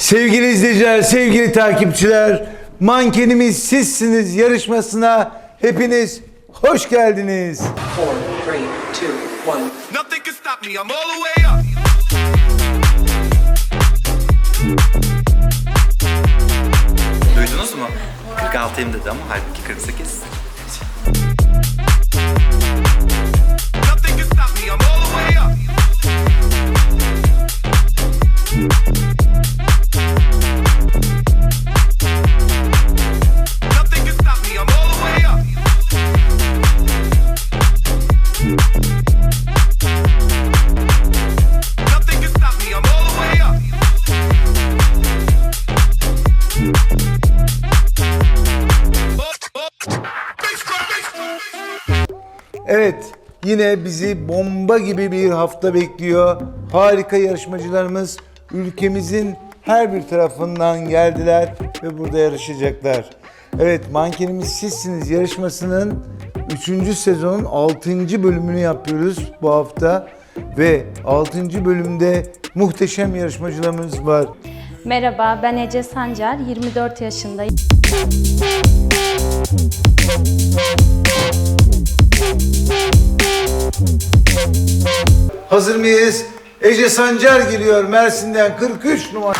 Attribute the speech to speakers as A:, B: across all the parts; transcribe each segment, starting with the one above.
A: Sevgili izleyiciler, sevgili takipçiler, mankenimiz sizsiniz yarışmasına hepiniz hoş geldiniz.
B: Four, three, two, one.
C: Nothing can stop me. I'm all the way up.
D: Duydunuz mu? 46'yım dedi ama halbuki 48.
A: Evet, yine bizi bomba gibi bir hafta bekliyor. Harika yarışmacılarımız ülkemizin her bir tarafından geldiler ve burada yarışacaklar. Evet, mankenimiz sizsiniz yarışmasının 3. sezonun 6. bölümünü yapıyoruz bu hafta. Ve 6. bölümde muhteşem yarışmacılarımız var.
E: Merhaba, ben Ece Sancar, 24 yaşındayım.
A: Hazır mıyız? Ece Sancar geliyor Mersin'den 43 numara.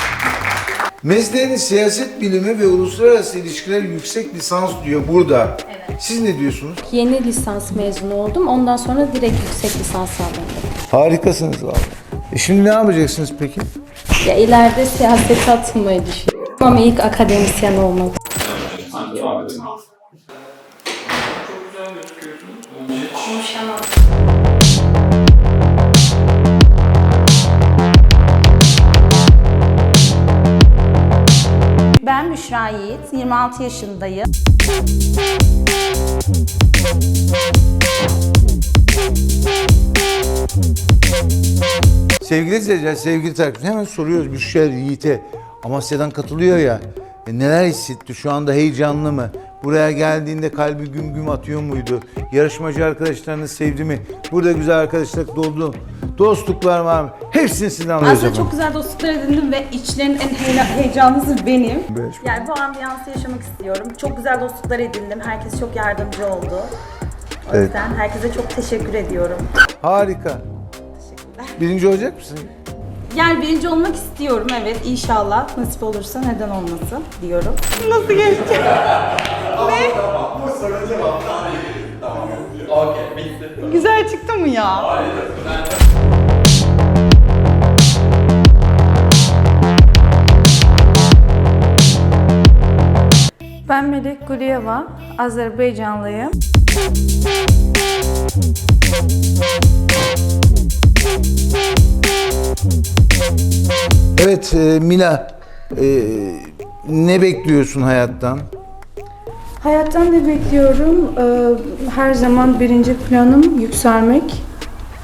A: Mesleğini siyaset bilimi ve uluslararası ilişkiler yüksek lisans diyor burada. Siz ne diyorsunuz?
E: Yeni lisans mezunu oldum, ondan sonra direkt yüksek lisans aldım.
A: Harikasınız abi. E şimdi ne yapacaksınız peki?
E: Ya ileride siyasete atılmayı düşünüyorum. Ama ilk akademisyen olmak.
F: Büşra Yiğit, 26 yaşındayım.
A: Sevgili izleyiciler, sevgili takipçiler hemen soruyoruz Büşra Yiğit'e. Amasya'dan katılıyor ya. E neler hissetti? Şu anda heyecanlı mı? Buraya geldiğinde kalbi güm güm atıyor muydu? Yarışmacı arkadaşlarını sevdi mi? Burada güzel arkadaşlık doldu. Dostluklar var mı? Hepsini sizden alıyoruz
F: Aslında
A: efendim.
F: çok güzel dostluklar edindim ve içlerin en heyla- heyecanlısı benim.
A: Beş.
F: Yani bu ambiyansı yaşamak istiyorum. Çok güzel dostluklar edindim. Herkes çok yardımcı oldu. O
A: Evet.
F: yüzden herkese çok teşekkür ediyorum.
A: Harika. Birinci olacak mısın?
F: Yani birinci olmak istiyorum evet inşallah. Nasip olursa neden olmasın diyorum. Nasıl geçti? ne? Güzel çıktı mı ya?
G: Ben Melek Guliyeva, Azerbaycanlıyım.
A: Evet e, Mila, e, ne bekliyorsun hayattan?
G: Hayattan ne bekliyorum? Ee, Her zaman birinci planım yükselmek.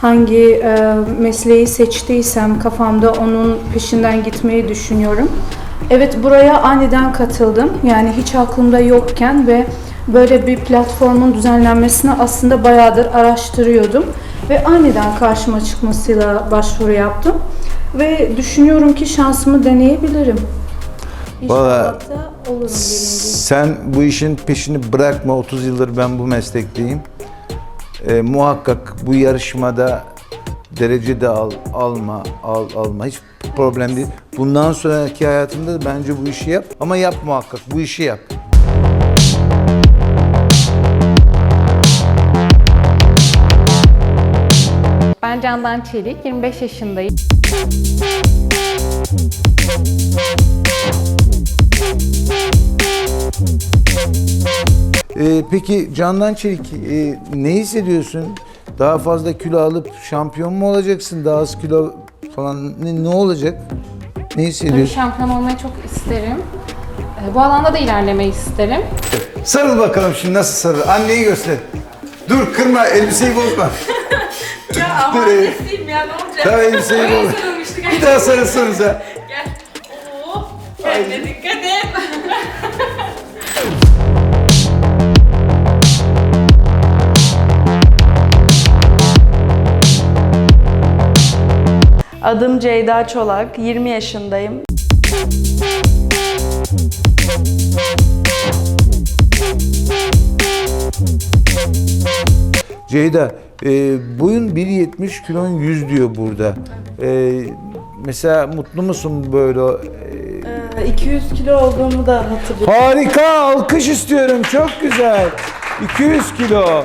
G: Hangi e, mesleği seçtiysem kafamda onun peşinden gitmeyi düşünüyorum. Evet buraya aniden katıldım. Yani hiç aklımda yokken ve böyle bir platformun düzenlenmesini aslında bayağıdır araştırıyordum. Ve aniden karşıma çıkmasıyla başvuru yaptım. Ve düşünüyorum ki şansımı deneyebilirim. Birinci.
A: Sen bu işin peşini bırakma. 30 yıldır ben bu meslekteyim. E, muhakkak bu yarışmada derece de al, alma, al, alma. Hiç problem değil. Bundan sonraki hayatında da bence bu işi yap. Ama yap muhakkak. Bu işi yap.
H: Ben Candan Çelik, 25 yaşındayım.
A: E, peki Candan Çelik e, ne hissediyorsun? Daha fazla kilo alıp şampiyon mu olacaksın? Daha az kilo falan ne, ne olacak? Ne
H: Tabii
A: hissediyorsun?
H: şampiyon olmayı çok isterim. Ee, Bu alanda da ilerlemeyi isterim.
A: Sarıl bakalım şimdi nasıl sarıl. Anneyi göster. Dur kırma elbiseyi bozma.
F: Ya
A: ama evet.
F: annesiyim ya ne olacak?
A: Tamam elbiseyi bozma. Bir daha sarılsanıza.
F: Oh, kendine dikkat et.
I: Adım Ceyda Çolak, 20 yaşındayım.
A: Ceyda, e, boyun 1.70 kilon 100 diyor burada. E, mesela mutlu musun böyle? E,
I: 200 kilo olduğumu da hatırlıyorum.
A: harika, alkış istiyorum. Çok güzel. 200 kilo.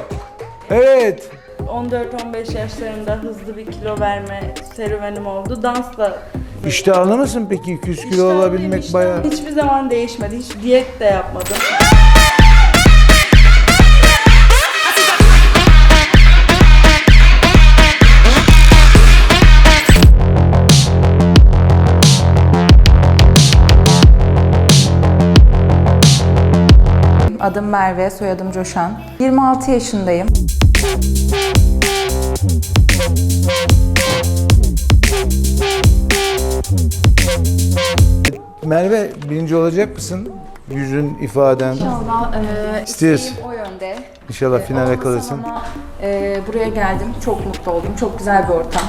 A: Evet.
I: 14-15 yaşlarında hızlı bir kilo verme serüvenim oldu. Dansla
A: İştahlı mısın peki 200 kilo
I: İştahlıyım,
A: olabilmek
I: iştahım
A: bayağı?
I: Hiçbir zaman değişmedi. Hiç diyet de yapmadım.
J: Adım Merve, soyadım Coşan. 26 yaşındayım.
A: Merve birinci olacak mısın? Yüzün, ifaden.
H: İnşallah e,
A: İstiyoruz.
H: isteğim o yönde.
A: İnşallah finale
H: Olmasa
A: kalırsın.
H: ama, e, buraya geldim. Çok mutlu oldum. Çok güzel bir ortam.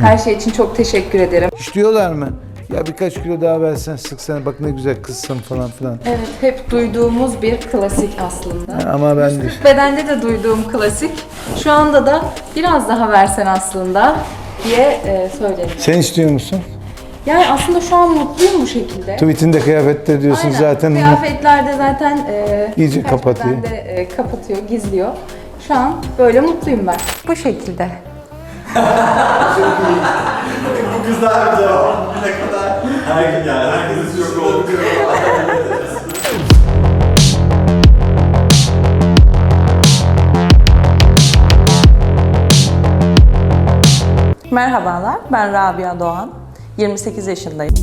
H: Her şey için çok teşekkür ederim.
A: Hiç diyorlar mı? Ya birkaç kilo daha versen sıksana bak ne güzel kızsın falan filan.
H: Evet, hep duyduğumuz bir klasik aslında.
A: Ama ben de
H: Bedende de duyduğum klasik. Şu anda da biraz daha versen aslında diye e, söyledim.
A: Sen istiyor musun?
H: Yani aslında şu an mutluyum bu şekilde.
A: Tweetinde kıyafette diyorsun
H: Aynen.
A: zaten.
H: Kıyafetlerde zaten e,
A: İyice kapatıyor.
H: bedende, e, kapatıyor, gizliyor. Şu an böyle mutluyum ben.
J: Bu şekilde.
I: Merhabalar, ben Rabia Doğan. 28 yaşındayım.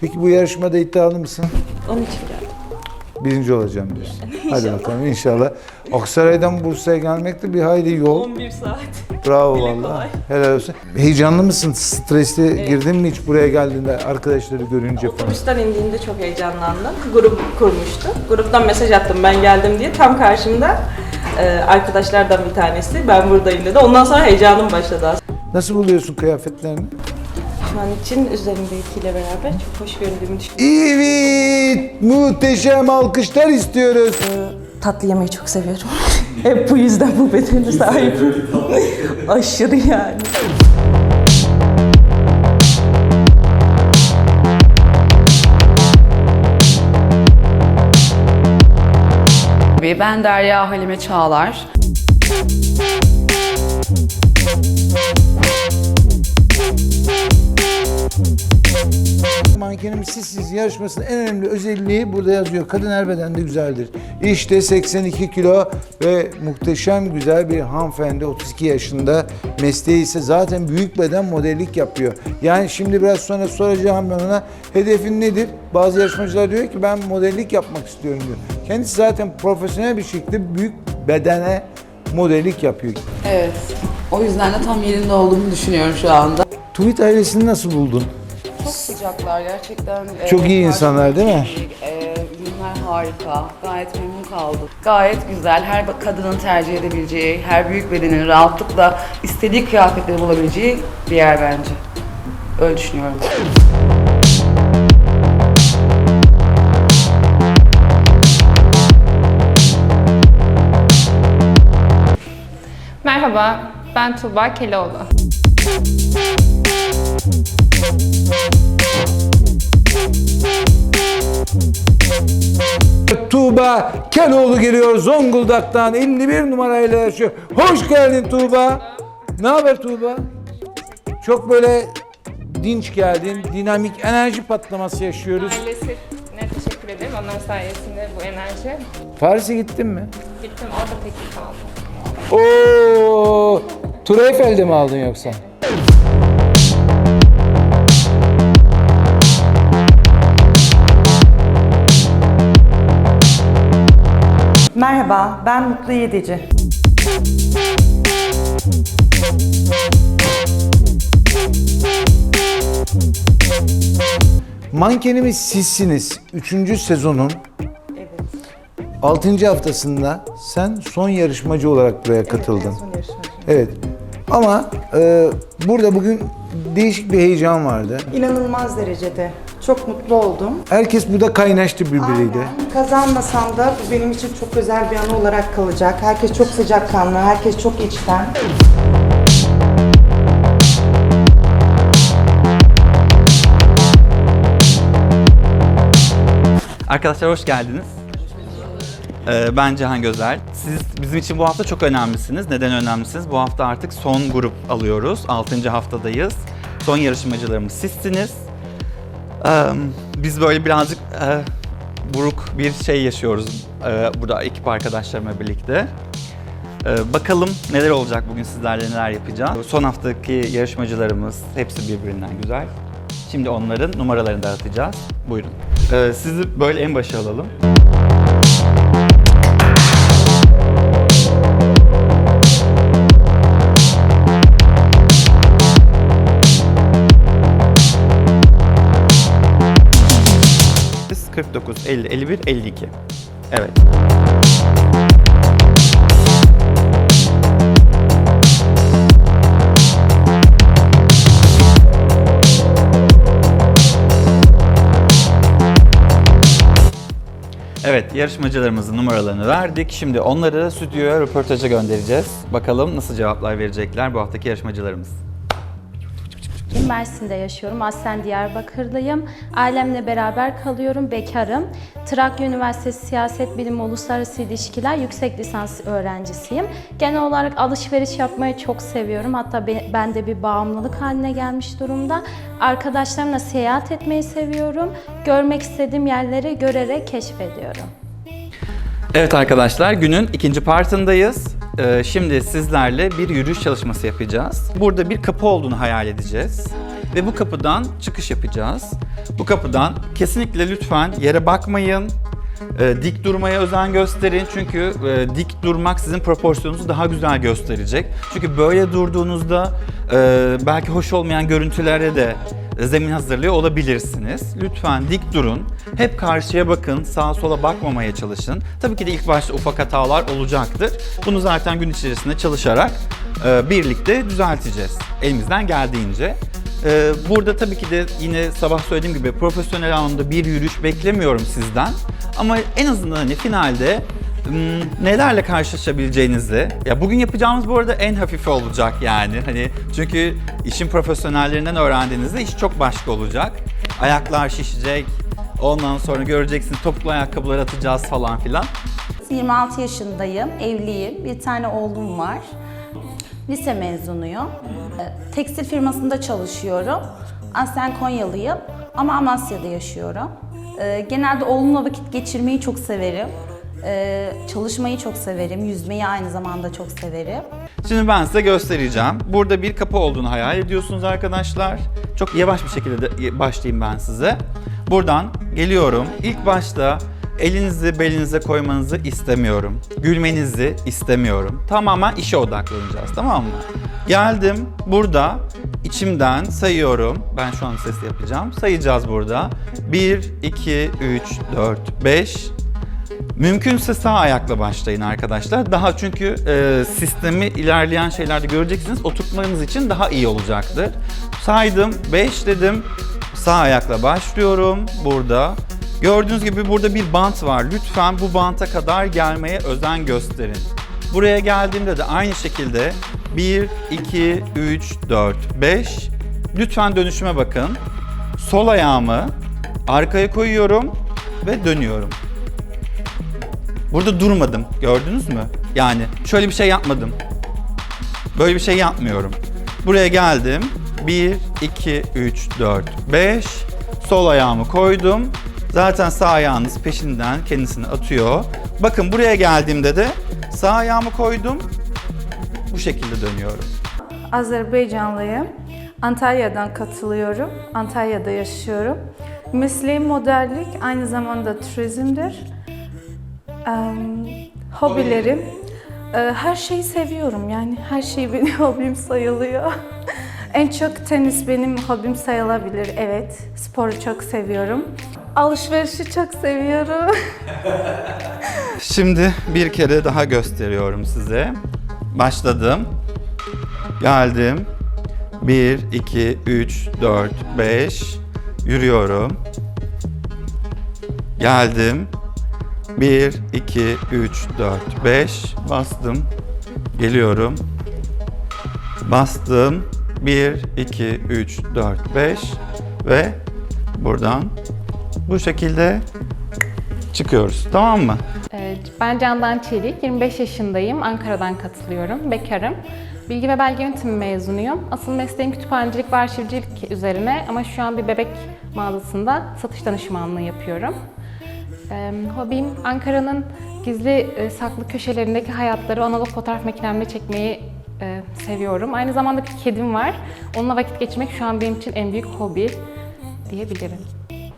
A: Peki bu yarışmada iddialı mısın?
I: Onun için geldim.
A: Birinci olacağım diyorsun. Hadi bakalım inşallah. Aksaray'dan Bursa'ya gelmek de bir hayli yol.
I: 11 saat.
A: Bravo vallahi. Helal olsun. Heyecanlı mısın? Stresli girdin mi hiç buraya geldiğinde arkadaşları görünce falan?
I: Otobüsten indiğimde çok heyecanlandım. Grup kurmuştu. Gruptan mesaj attım ben geldim diye. Tam karşımda e, arkadaşlardan bir tanesi ben buradayım dedi. Ondan sonra heyecanım başladı aslında.
A: Nasıl buluyorsun kıyafetlerini?
I: Şu an için üzerimdekiyle beraber çok hoş göründüğümü düşünüyorum.
A: Evet, muhteşem alkışlar istiyoruz.
I: Tatlı yemeyi çok seviyorum. Hep bu yüzden bu bedene sahibim. Aşırı yani.
J: Ben Derya Halime Çağlar.
A: Mankenimiz Sizsiz yarışmasının en önemli özelliği burada yazıyor. Kadın her bedende güzeldir. İşte 82 kilo ve muhteşem güzel bir hanımefendi 32 yaşında. Mesleği ise zaten büyük beden modellik yapıyor. Yani şimdi biraz sonra soracağım ben ona hedefin nedir? Bazı yarışmacılar diyor ki ben modellik yapmak istiyorum diyor. Kendisi zaten profesyonel bir şekilde büyük bedene modellik yapıyor.
J: Evet. O yüzden de tam yerinde olduğumu düşünüyorum şu anda.
A: Tweet ailesini nasıl buldun?
J: Çok sıcaklar gerçekten.
A: Çok iyi insanlar değil mi?
J: E, ürünler harika. Gayet memnun kaldım. Gayet güzel. Her kadının tercih edebileceği, her büyük bedenin rahatlıkla istediği kıyafetleri bulabileceği bir yer bence. Öyle düşünüyorum.
H: Merhaba, ben Tuğba Keloğlu.
A: Tuğba Keloğlu geliyor Zonguldak'tan 51 numarayla yaşıyor. Hoş geldin Tuğba. Ne haber Tuğba? Çok böyle dinç geldin. Dinamik enerji patlaması yaşıyoruz.
H: Maalesef ne teşekkür ederim. Onların sayesinde bu enerji.
A: Paris'e gittin mi?
H: Gittim, orada teklif aldım.
A: Oo! Tur Eiffel'de mi aldın yoksa?
I: Merhaba, ben Mutlu Yedici.
A: Mankenimiz sizsiniz. Üçüncü sezonun
I: Evet.
A: 6. haftasında sen son yarışmacı olarak buraya katıldın.
I: Son yarışmacı.
A: Evet. Ama e, burada bugün değişik bir heyecan vardı.
K: İnanılmaz derecede. Çok mutlu oldum.
A: Herkes burada kaynaştı birbiriyle.
K: Aynen. Kazanmasam da bu benim için çok özel bir anı olarak kalacak. Herkes çok sıcakkanlı, herkes çok içten.
D: Arkadaşlar hoş geldiniz. Ee, ben Cihan Gözel. Siz bizim için bu hafta çok önemlisiniz. Neden önemlisiniz? Bu hafta artık son grup alıyoruz. 6. haftadayız. Son yarışmacılarımız sizsiniz. Ee, biz böyle birazcık e, buruk bir şey yaşıyoruz e, burada ekip arkadaşlarımla birlikte. Ee, bakalım neler olacak bugün sizlerle neler yapacağız. Son haftaki yarışmacılarımız hepsi birbirinden güzel. Şimdi onların numaralarını dağıtacağız. Buyurun. Ee, sizi böyle en başa alalım. 49, 50, 51, 52. Evet. Evet, yarışmacılarımızın numaralarını verdik. Şimdi onları stüdyoya röportaja göndereceğiz. Bakalım nasıl cevaplar verecekler bu haftaki yarışmacılarımız.
E: Mersin'de yaşıyorum. Aslen Diyarbakırlıyım. Ailemle beraber kalıyorum. Bekarım. Trakya Üniversitesi Siyaset Bilimi Uluslararası İlişkiler yüksek lisans öğrencisiyim. Genel olarak alışveriş yapmayı çok seviyorum. Hatta be- ben de bir bağımlılık haline gelmiş durumda. Arkadaşlarımla seyahat etmeyi seviyorum. Görmek istediğim yerleri görerek keşfediyorum.
D: Evet arkadaşlar, günün ikinci partındayız. Ee, şimdi sizlerle bir yürüyüş çalışması yapacağız. Burada bir kapı olduğunu hayal edeceğiz. Ve bu kapıdan çıkış yapacağız. Bu kapıdan kesinlikle lütfen yere bakmayın. Ee, dik durmaya özen gösterin çünkü e, dik durmak sizin proporsiyonunuzu daha güzel gösterecek. Çünkü böyle durduğunuzda e, belki hoş olmayan görüntülere de zemin hazırlıyor olabilirsiniz. Lütfen dik durun. Hep karşıya bakın, sağa sola bakmamaya çalışın. Tabii ki de ilk başta ufak hatalar olacaktır. Bunu zaten gün içerisinde çalışarak e, birlikte düzelteceğiz. Elimizden geldiğince. E, burada tabii ki de yine sabah söylediğim gibi profesyonel anlamda bir yürüyüş beklemiyorum sizden. Ama en azından hani finalde Hmm, nelerle karşılaşabileceğinizi. Ya bugün yapacağımız bu arada en hafifi olacak yani. Hani çünkü işin profesyonellerinden öğrendiğinizde iş çok başka olacak. Ayaklar şişecek. Ondan sonra göreceksiniz topuklu ayakkabılar atacağız falan filan.
F: 26 yaşındayım, evliyim, bir tane oğlum var. Lise mezunuyum. Ee, Tekstil firmasında çalışıyorum. Aslen Konyalıyım ama Amasya'da yaşıyorum. Ee, Genelde oğlumla vakit geçirmeyi çok severim. Ee, Çalışmayı çok severim, yüzmeyi aynı zamanda çok severim.
D: Şimdi ben size göstereceğim. Burada bir kapı olduğunu hayal ediyorsunuz arkadaşlar. Çok yavaş bir şekilde de başlayayım ben size. Buradan geliyorum. İlk başta elinizi belinize koymanızı istemiyorum. Gülmenizi istemiyorum. Tamamen işe odaklanacağız tamam mı? Geldim burada içimden sayıyorum. Ben şu an ses yapacağım. Sayacağız burada. 1, 2, 3, 4, 5, Mümkünse sağ ayakla başlayın arkadaşlar. Daha çünkü e, sistemi ilerleyen şeylerde göreceksiniz. Oturtmanız için daha iyi olacaktır. Saydım, 5 dedim. Sağ ayakla başlıyorum burada. Gördüğünüz gibi burada bir bant var. Lütfen bu banta kadar gelmeye özen gösterin. Buraya geldiğimde de aynı şekilde 1, 2, 3, 4, 5. Lütfen dönüşüme bakın. Sol ayağımı arkaya koyuyorum ve dönüyorum. Burada durmadım. Gördünüz mü? Yani şöyle bir şey yapmadım. Böyle bir şey yapmıyorum. Buraya geldim. 1, 2, 3, 4, 5. Sol ayağımı koydum. Zaten sağ ayağınız peşinden kendisini atıyor. Bakın buraya geldiğimde de sağ ayağımı koydum. Bu şekilde dönüyorum.
G: Azerbaycanlıyım. Antalya'dan katılıyorum. Antalya'da yaşıyorum. Mesleğim modellik, aynı zamanda turizmdir. Em, hobilerim, e, her şeyi seviyorum yani her şey benim hobim sayılıyor. En çok tenis benim hobim sayılabilir, evet. Sporu çok seviyorum. Alışverişi çok seviyorum.
D: Şimdi bir kere daha gösteriyorum size. Başladım. Geldim. 1, 2, 3, 4, 5. Yürüyorum. Geldim. 1, 2, 3, 4, 5. Bastım. Geliyorum. Bastım. 1, 2, 3, 4, 5. Ve buradan bu şekilde çıkıyoruz. Tamam mı?
L: Evet, ben Candan Çelik, 25 yaşındayım, Ankara'dan katılıyorum, bekarım. Bilgi ve belge yönetimi mezunuyum. Asıl mesleğim kütüphanecilik ve arşivcilik üzerine ama şu an bir bebek mağazasında satış danışmanlığı yapıyorum. Ee, hobim Ankara'nın gizli e, saklı köşelerindeki hayatları analog fotoğraf makinemle çekmeyi e, seviyorum. Aynı zamanda bir kedim var. Onunla vakit geçirmek şu an benim için en büyük hobi diyebilirim.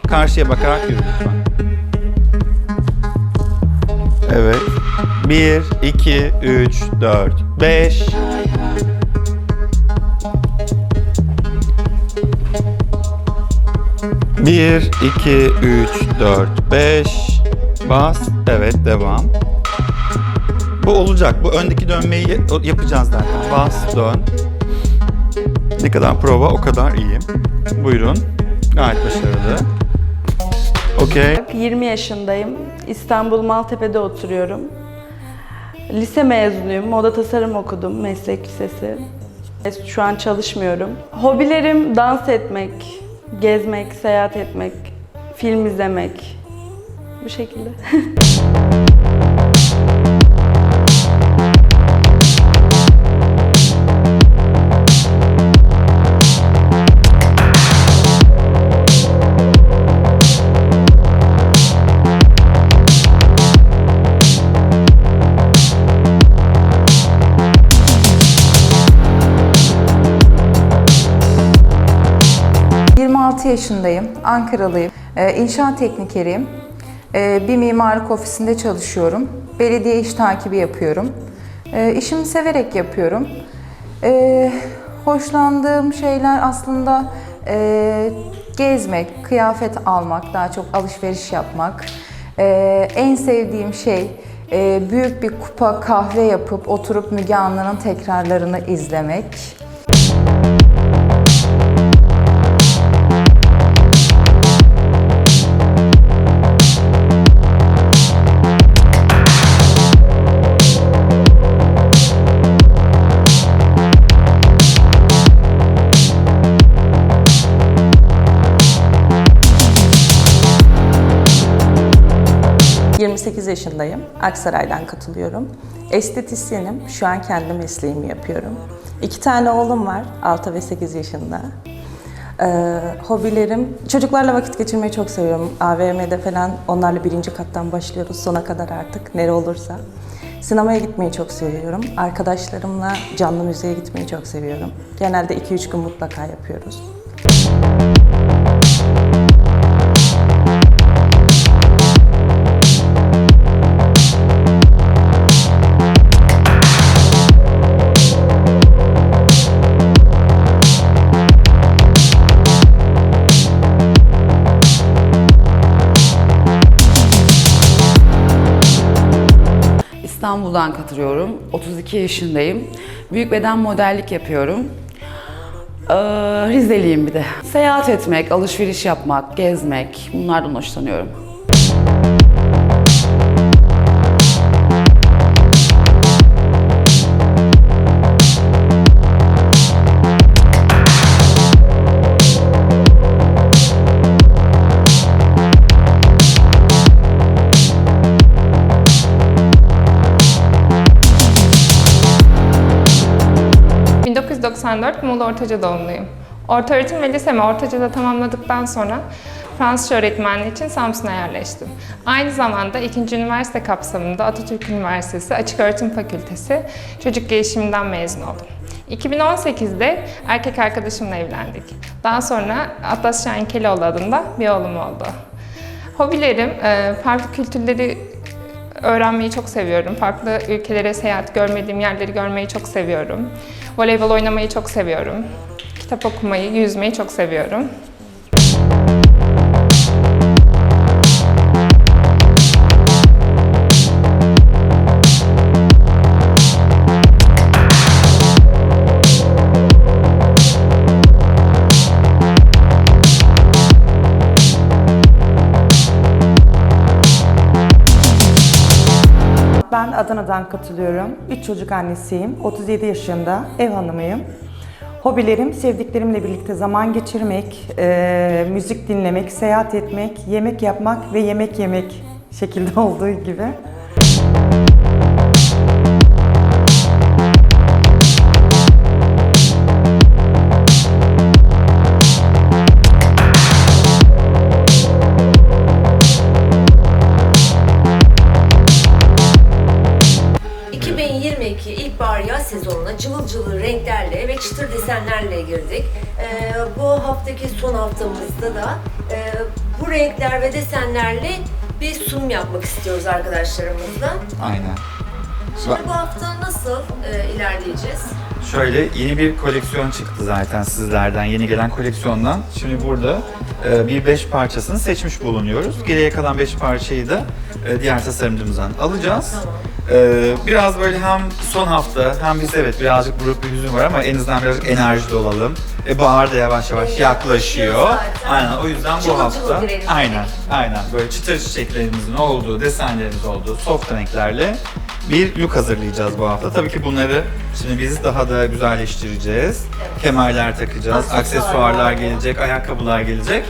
D: Karşıya bakarak yürü lütfen. Evet. 1, 2, 3, 4, 5. Bir, iki, üç, dört, beş. Bas. Evet, devam. Bu olacak. Bu öndeki dönmeyi yapacağız zaten. Bas, dön. Ne kadar prova o kadar iyi. Buyurun. Gayet başarılı. Okey.
M: 20 yaşındayım. İstanbul Maltepe'de oturuyorum. Lise mezunuyum. Moda tasarım okudum. Meslek lisesi. Şu an çalışmıyorum. Hobilerim dans etmek, gezmek, seyahat etmek, film izlemek. Bu şekilde.
N: Ee, 26 yaşındayım, Ankaralıyım. Ee, İnşaat teknikeriyim. Ee, Bir mimarlık ofisinde çalışıyorum. Belediye iş takibi yapıyorum. Ee, İşimi severek yapıyorum. Hoşlandığım şeyler aslında e, gezmek, kıyafet almak, daha çok alışveriş yapmak. En sevdiğim şey e, büyük bir kupa kahve yapıp oturup Müge Anlı'nın tekrarlarını izlemek.
I: 28 yaşındayım. Aksaray'dan katılıyorum. Estetisyenim. Şu an kendi mesleğimi yapıyorum. İki tane oğlum var. 6 ve 8 yaşında. Ee, hobilerim, çocuklarla vakit geçirmeyi çok seviyorum. AVM'de falan onlarla birinci kattan başlıyoruz sona kadar artık nere olursa. Sinemaya gitmeyi çok seviyorum. Arkadaşlarımla canlı müziğe gitmeyi çok seviyorum. Genelde 2-3 gün mutlaka yapıyoruz.
J: İstanbul'dan katılıyorum. 32 yaşındayım. Büyük beden modellik yapıyorum. Ee, Rizeliyim bir de. Seyahat etmek, alışveriş yapmak, gezmek bunlardan hoşlanıyorum.
L: 1994 Muğla Ortaca doğumluyum. Orta öğretim ve lisemi Ortaca'da tamamladıktan sonra Fransızca öğretmenliği için Samsun'a yerleştim. Aynı zamanda ikinci üniversite kapsamında Atatürk Üniversitesi Açık Öğretim Fakültesi Çocuk Gelişiminden mezun oldum. 2018'de erkek arkadaşımla evlendik. Daha sonra Atlas Şahin adında bir oğlum oldu. Hobilerim, e, farklı kültürleri öğrenmeyi çok seviyorum. Farklı ülkelere seyahat, görmediğim yerleri görmeyi çok seviyorum. Voleybol oynamayı çok seviyorum. Kitap okumayı, yüzmeyi çok seviyorum.
K: Adana'dan katılıyorum. 3 çocuk annesiyim. 37 yaşında, ev hanımıyım. Hobilerim sevdiklerimle birlikte zaman geçirmek, e, müzik dinlemek, seyahat etmek, yemek yapmak ve yemek yemek şekilde olduğu gibi.
O: Çıtır desenlerle girdik. Ee, bu haftaki son haftamızda da e, bu renkler ve desenlerle bir sunum yapmak istiyoruz arkadaşlarımızla.
D: Aynen.
O: Şimdi bu hafta nasıl e, ilerleyeceğiz?
D: Şöyle yeni bir koleksiyon çıktı zaten sizlerden yeni gelen koleksiyondan. Şimdi burada e, bir beş parçasını seçmiş bulunuyoruz. Geriye kalan beş parçayı da e, diğer tasarımcımızdan alacağız. E, biraz böyle hem son hafta hem biz evet birazcık grup bir hüzün var ama en azından birazcık enerjili olalım. E, bahar da yavaş yavaş yaklaşıyor. Aynen o yüzden bu
O: Cıvıl
D: hafta
O: girelim.
D: aynen aynen böyle çıtır çiçeklerimizin olduğu, desenlerimiz olduğu soft renklerle bir look hazırlayacağız bu hafta. Tabii ki bunları şimdi biz daha da güzelleştireceğiz. Kemerler takacağız,
O: Aksesuarlar.
D: aksesuarlar gelecek, ayakkabılar gelecek.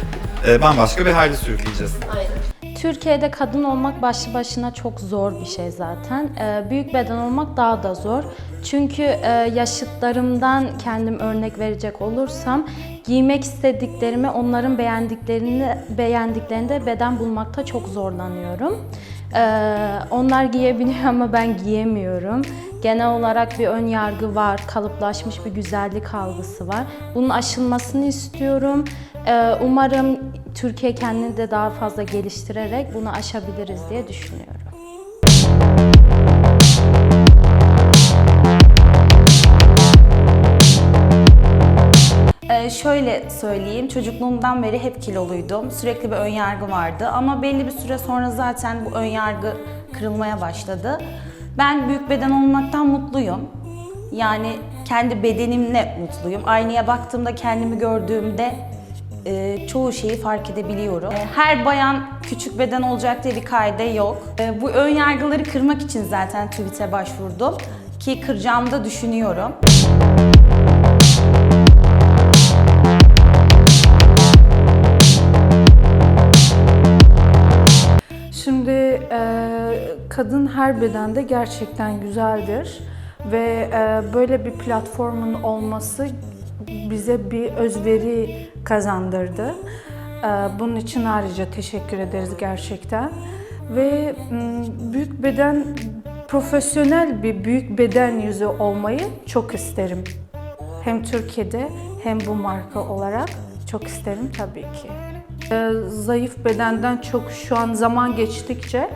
D: Ee, bambaşka bir hali sürükleyeceğiz.
O: Aynen.
E: Türkiye'de kadın olmak başlı başına çok zor bir şey zaten. Ee, büyük beden olmak daha da zor. Çünkü e, yaşıtlarımdan kendim örnek verecek olursam giymek istediklerimi onların beğendiklerini beğendiklerinde beden bulmakta çok zorlanıyorum. Ee, onlar giyebiliyor ama ben giyemiyorum. Genel olarak bir ön yargı var, kalıplaşmış bir güzellik algısı var. Bunun aşılmasını istiyorum. Ee, umarım Türkiye kendini de daha fazla geliştirerek bunu aşabiliriz diye düşünüyorum.
F: Ee, şöyle söyleyeyim, çocukluğumdan beri hep kiloluydum. Sürekli bir ön yargı vardı ama belli bir süre sonra zaten bu ön yargı kırılmaya başladı. Ben büyük beden olmaktan mutluyum. Yani kendi bedenimle mutluyum. Aynaya baktığımda kendimi gördüğümde e, çoğu şeyi fark edebiliyorum. E, Her bayan küçük beden olacak diye bir kaide yok. E, Bu ön yargıları kırmak için zaten tweet'e başvurdum ki kıracağımı da düşünüyorum.
G: Şimdi e, kadın her bedende gerçekten güzeldir ve e, böyle bir platformun olması bize bir özveri kazandırdı. E, bunun için ayrıca teşekkür ederiz gerçekten. Ve büyük beden, profesyonel bir büyük beden yüzü olmayı çok isterim. Hem Türkiye'de hem bu marka olarak çok isterim tabii ki. Ee, Zayıf bedenden çok şu an zaman geçtikçe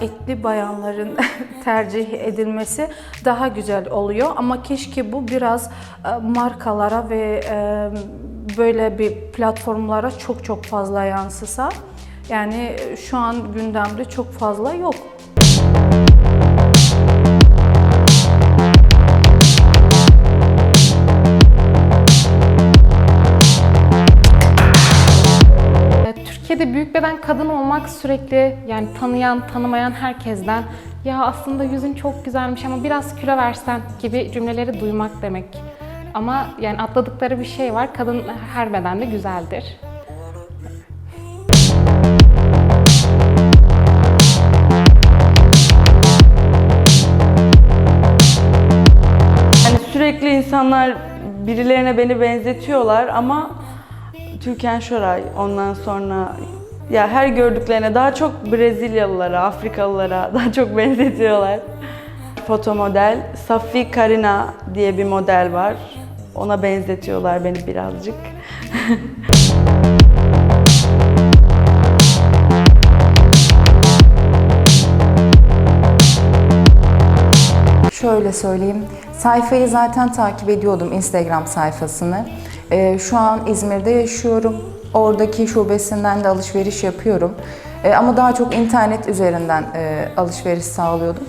G: etli bayanların tercih edilmesi daha güzel oluyor. Ama keşke bu biraz e, markalara ve e, böyle bir platformlara çok çok fazla yansısa. Yani şu an gündemde çok fazla yok.
L: Türkiye'de büyük beden kadın olmak sürekli yani tanıyan, tanımayan herkesten ya aslında yüzün çok güzelmiş ama biraz kilo versen gibi cümleleri duymak demek. Ama yani atladıkları bir şey var. Kadın her bedende güzeldir.
M: Yani sürekli insanlar birilerine beni benzetiyorlar ama Türkan Şoray ondan sonra ya her gördüklerine daha çok Brezilyalılara, Afrikalılara daha çok benzetiyorlar. Foto model Safi Karina diye bir model var. Ona benzetiyorlar beni birazcık.
N: Şöyle söyleyeyim, sayfayı zaten takip ediyordum Instagram sayfasını. Ee, şu an İzmir'de yaşıyorum. Oradaki şubesinden de alışveriş yapıyorum. Ee, ama daha çok internet üzerinden e, alışveriş sağlıyordum.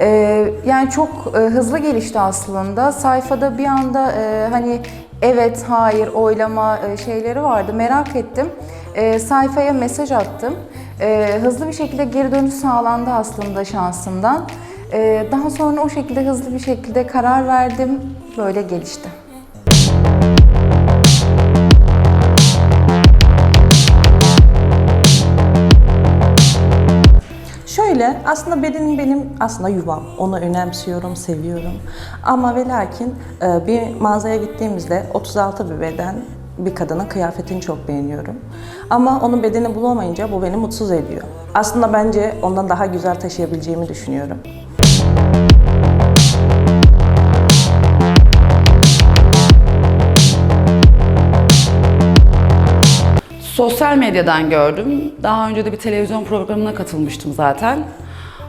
N: Ee, yani çok e, hızlı gelişti aslında. Sayfada bir anda e, hani evet, hayır, oylama e, şeyleri vardı. Merak ettim. E, sayfaya mesaj attım. E, hızlı bir şekilde geri dönüş sağlandı aslında şansımdan. Ee, daha sonra o şekilde hızlı bir şekilde karar verdim. Böyle gelişti.
I: Şöyle, aslında bedenim benim aslında yuvam. Onu önemsiyorum, seviyorum. Ama ve lakin e, bir mağazaya gittiğimizde 36 bir beden bir kadının kıyafetini çok beğeniyorum. Ama onun bedeni bulamayınca bu beni mutsuz ediyor. Aslında bence ondan daha güzel taşıyabileceğimi düşünüyorum.
J: Sosyal medyadan gördüm. Daha önce de bir televizyon programına katılmıştım zaten.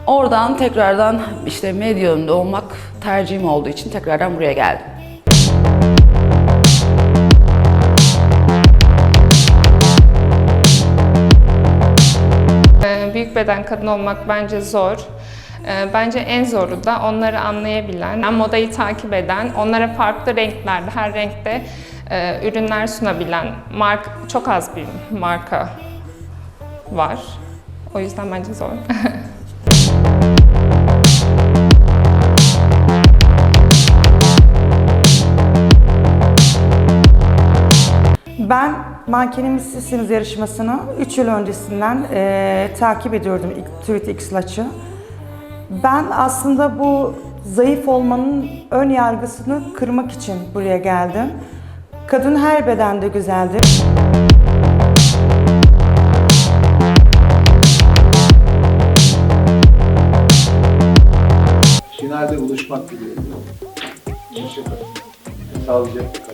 J: Oradan tekrardan işte medya olmak tercihim olduğu için tekrardan buraya geldim.
L: Ee, Büyük beden kadın olmak bence zor. Ee, Bence en zoru da onları anlayabilen, modayı takip eden, onlara farklı renklerde, her renkte e, ürünler sunabilen mark çok az bir marka var. O yüzden bence zor.
K: Ben Mankenimiz Sizsiniz yarışmasını 3 yıl öncesinden eee, takip ediyordum Tweet X Laç'ı. Ben aslında bu zayıf olmanın ön yargısını kırmak için buraya geldim. Kadın her bedende güzeldir.
A: Finalde buluşmak diliyorum. Hoşçakalın. Sağlıcakla kalın.